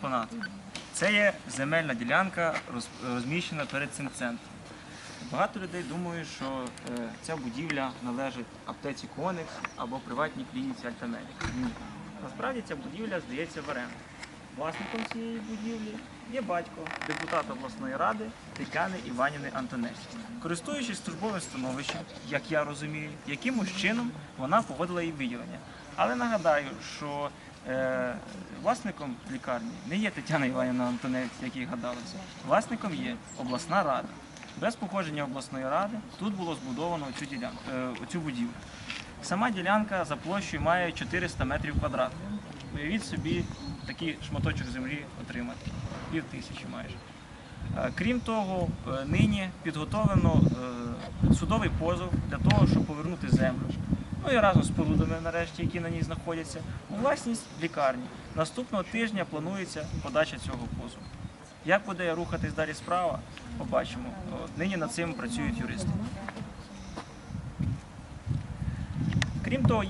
експонату. Це є земельна ділянка, роз- розміщена перед цим центром. Багато людей думають, що е, ця будівля належить аптеці Коникс або приватній клініці Альтамедик. Ні. Насправді ця будівля здається в оренду. Власником цієї будівлі є батько, депутат обласної ради Тетяни Іванівни Антонець. Користуючись службовим становищем, як я розумію, якимось чином вона погодила їй виділення. Але нагадаю, що власником лікарні не є Тетяна Іванівна Антонець, як і гадалося. Власником є обласна рада. Без погодження обласної ради тут було збудовано цю, ділянку, е, цю будівлю. Сама ділянка за площею має 400 метрів квадратних. Уявіть собі такий шматочок землі отримати. Пів тисячі майже. Е, Крім того, е, нині підготовлено е, судовий позов для того, щоб повернути землю. Ну і разом з порудами, нарешті, які на ній знаходяться, у власність лікарні. Наступного тижня планується подача цього позову. Як буде рухатись далі справа, побачимо. Нині над цим працюють юристи. Крім того,